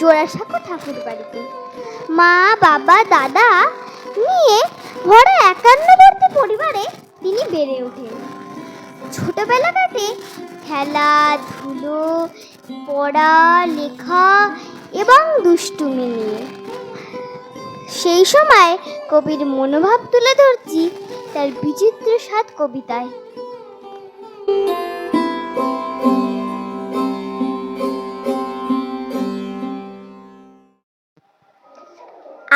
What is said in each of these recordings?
জোড়াসাঁকো ঠাকুর বাড়িতে। মা, বাবা, দাদা নিয়ে ভরা একান্নবর্তী পরিবারে তিনি বেড়ে ওঠেন। ছোটবেলা কাটে খেলাধুলো পড়া লেখা এবং দুষ্টুমি নিয়ে। সেই সময় কবির মনোভাব তুলে ধরছি তার বিচিত্র স্বাদ কবিতায়।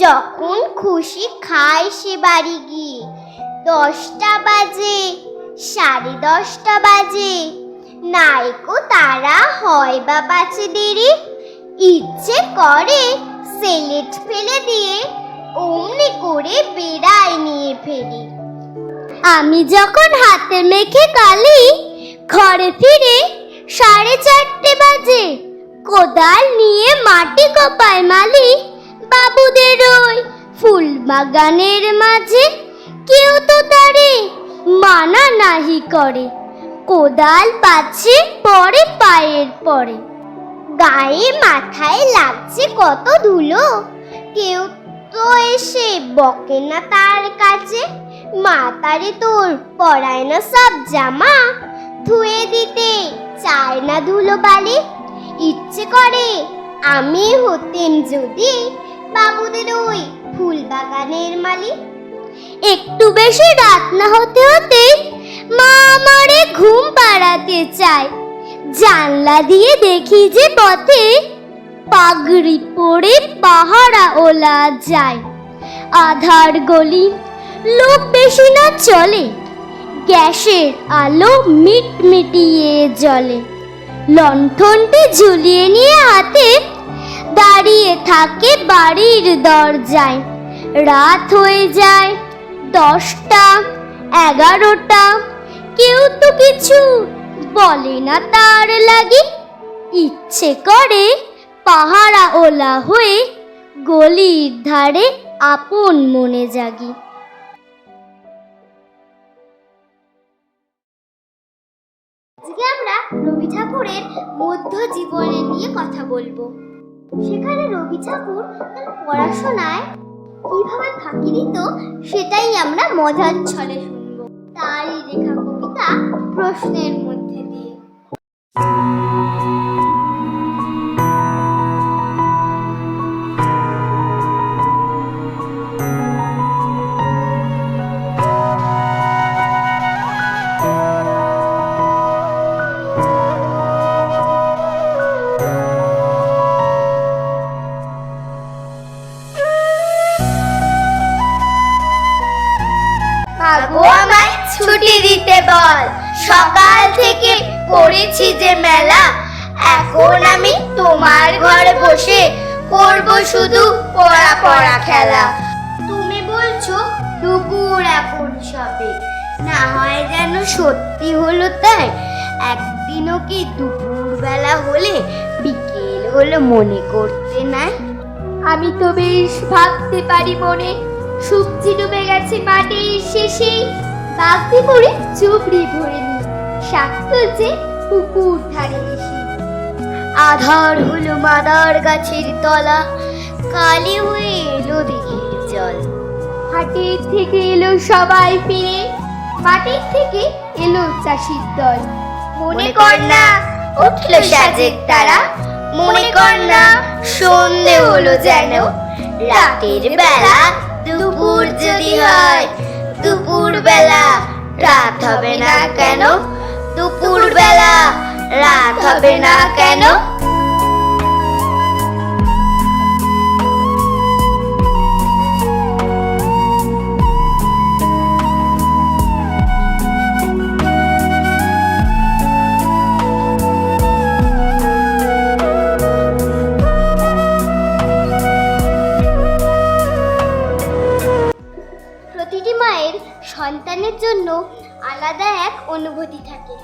যখন খুশি খায় সে বাড়ি গিয়ে। দশটা বাজে, সাড়ে দশটা বাজে। নাইকো তারা হয় বা বাঁচে দেরি। ইচ্ছে করে সেলেট ফেলে দিয়ে অমনি করে বেড়ায় নিয়ে ফেরি। আমি যখন হাতে মেখে কালি ঘরে ফিরে সাড়ে চারটে বাজে। কোদাল নিয়ে মাটি কোপায় মালি বাবুদের ওই ফুল বাগানের মাঝে, কেউ তো তারে মানা নাহি করে। কোদাল পাচ্ছে পরে পায়ের পরে। গায়ে মাথায় লাগছে কত ধুলো। কেউ তো এসে বকে না তার কাছে। মা তারে তোর পরায় না সব জামা। ধুয়ে দিতে চায় না ধুলো বালি। ইচ্ছে করে আমি হতেন যদি বাবুদের ওই ফুল বাগানের মালিক। একটু বেশি রাত না হতে হতে মা আমারে ঘুম পাড়াতে চায়। জানলা দিয়ে দেখি যে পথে পাগড়ি পরে পাহারা ওলা যায়। আধার গলি লোক বেশি না চলে, গ্যাসের আলো মিট মিটিয়ে জ্বলে। লণ্ঠনটি ঝুলিয়ে নিয়ে হাতে দাঁড়িয়ে থাকে বাড়ির দরজায়। রাত হয়ে যায় দশটা, এগারোটা। কেউ তো কিছু বলে না তার লাগে। ইচ্ছে করে পাহারা ওলা হয়ে গলির ধারে আপন মনে জাগি। আজকে আমরা রবি ঠাকুরের মধ্য জীবনে নিয়ে কথা বলব। সেখানে রবি ঠাকুর তার পড়াশোনায় কীভাবে ফাঁকি দিত, সেটাই আমরা মজার ছলে শুনব। তারই রেখা কবিতা প্রশ্নের মধ্যে দিয়ে। আগো আমায় ছুটি দিতে বল। সকাল থেকে পড়েছি যে মেলা, এখন আমি তোমার ঘরে বসে করব শুধু পড়া পড়া খেলা। তুমি বলছো দুপুর এখন সবে, না হয় যেন সত্যি হলো তাই। একদিনও কি দুপুর বেলা হলে বিকেল হলো মনে করতে নাই? আমি তো বেশ ভাবতে পারি মনে। সবজি ডুবে গেছে মাটির শেষে। বাগদি পড়ে চুবড়ি ভরে নি। শাক তুলছে পুকুর ধারে এসে। আধার হলো মাদার গাছের তলা, কালি হয়ে এলো দিঘির জল। হাটের থেকে এলো সবাই ফিরে, মাটির থেকে এলো চাষির দল। মনে কর না, উঠল সাজের তারা। মনে কর না, সন্ধে হলো যেন রাতের বেলা। দুপুর যদি হয় দুপুর বেলা রাত হবে না কেন? দুপুর বেলা রাত হবে না কেন? সন্তানের জন্য আলাদা এক অনুভূতি থাকে।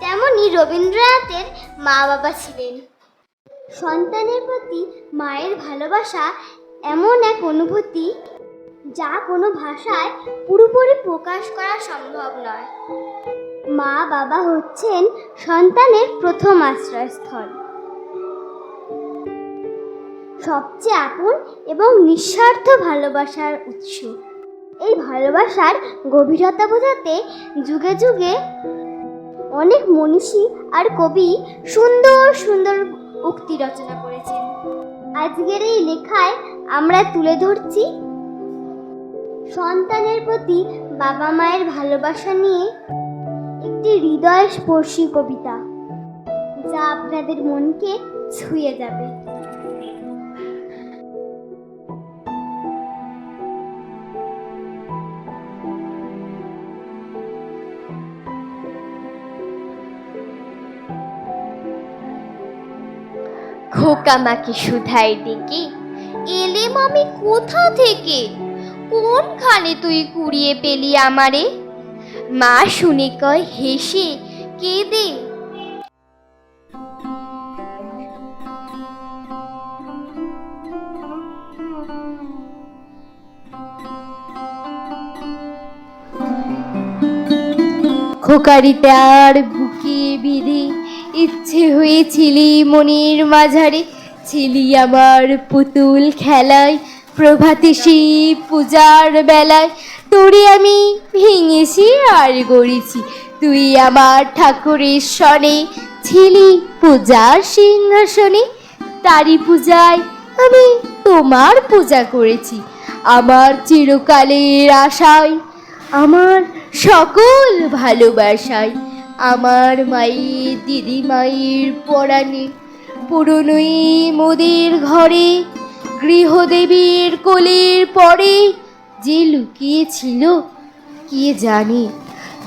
তেমনি রবীন্দ্রনাথের মা বাবা ছিলেন। সন্তানের প্রতি মায়ের ভালোবাসা এমন এক অনুভূতি যা কোনো ভাষায় পুরোপুরি প্রকাশ করা সম্ভব নয়। মা বাবা হচ্ছেন সন্তানের প্রথম আশ্রয়স্থল। সবচেয়ে আপন এবং নিঃস্বার্থ ভালোবাসার উৎস। এই ভালোবাসার গভীরতা বোঝাতে যুগে যুগে অনেক মনীষী আর কবি সুন্দর সুন্দর উক্তি রচনা করেছেন। আজকের এই লেখায় আমরা তুলে ধরছি সন্তানের প্রতি বাবা মায়ের ভালোবাসা নিয়ে একটি হৃদয় স্পর্শী কবিতা, যা আপনাদের মনকে ছুঁয়ে যাবে। খোকা মাকে সুধাই ডেকে এলেম আমি কোথা থেকে? কোনখানে তুই কুড়িয়ে পেলি আমারে? মা শুনে কয়, হেসে কেঁদে। খোকারিতে আর বুকে বিধে ইচ্ছে হয়েছিলি মনের মাঝারে, ছিলি আমার পুতুল খেলায়, প্রভাতে শিব পূজার বেলায়। তোরে আমি ভেঙেছি আর গড়েছি, তুই আমার ঠাকুরের সনে ছিলি পূজার সিংহাসনে তারি পূজায় আমি তোমার পূজা করেছি। আমার চিরকালের আশায়, আমার সকল ভালোবাসায়। আমার মাই দিদি মায়ের পরাণে, পুরনোই মোদের ঘরে, গৃহদেবীর কোলের পরে যে লুকিয়েছিল, কে জানে?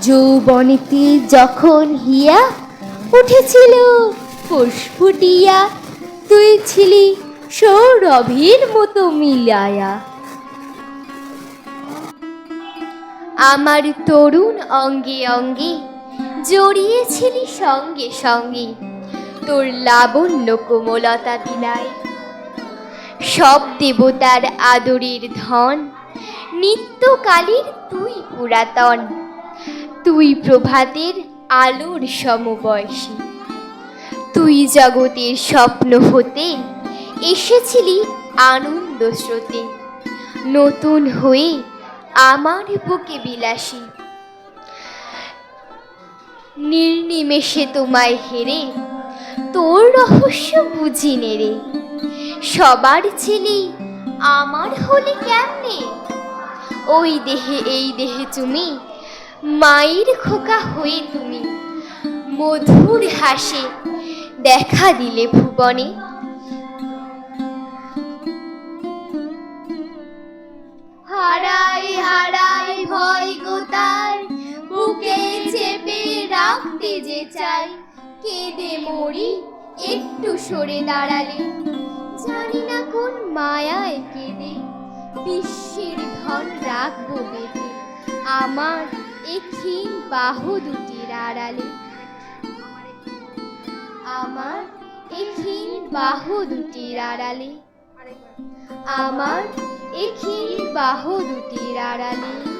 যৌবনেতে যখন হিয়া উঠেছিল ফুসফুটিয়া তুই ছিলি সৌরভের মতো মিলায়া। আমার তরুণ অঙ্গে অঙ্গে জড়িয়েছিলি সঙ্গে সঙ্গে। তোর লাবণ্য কোমলতা বিলায় সব দেবতার আদরের ধন, নিত্যকালীর তুই পুরাতন। তুই প্রভাতের আলোর সমবয়সী। তুই জগতের স্বপ্ন হতে এসেছিলি আনন্দ স্রোতে। নতুন হয়ে আমার বুকে বিলাসী। নির্নিমেষে তোমায় হেরে, তোর রহস্য বুঝি নেরে সবার ছেলে আমার হলে কেমনে? ওই দেহে, এই দেহে তুমি মায়ের খোকা হয়ে তুমি। মধুর হাসে দেখা দিলে ভুবনে। রাখতে যে চাই। কেঁদে মরি, একটু সরে দাঁড়ালে। জানি না কোন মায়ায় কেঁদে, বিশ্বের ধন রাখব বেঁধে। আমার এ বাহু দুটির আড়ালে। আমার এ বাহু দুটির আড়ালে। আমার এ বাহু দুটির আড়ালে।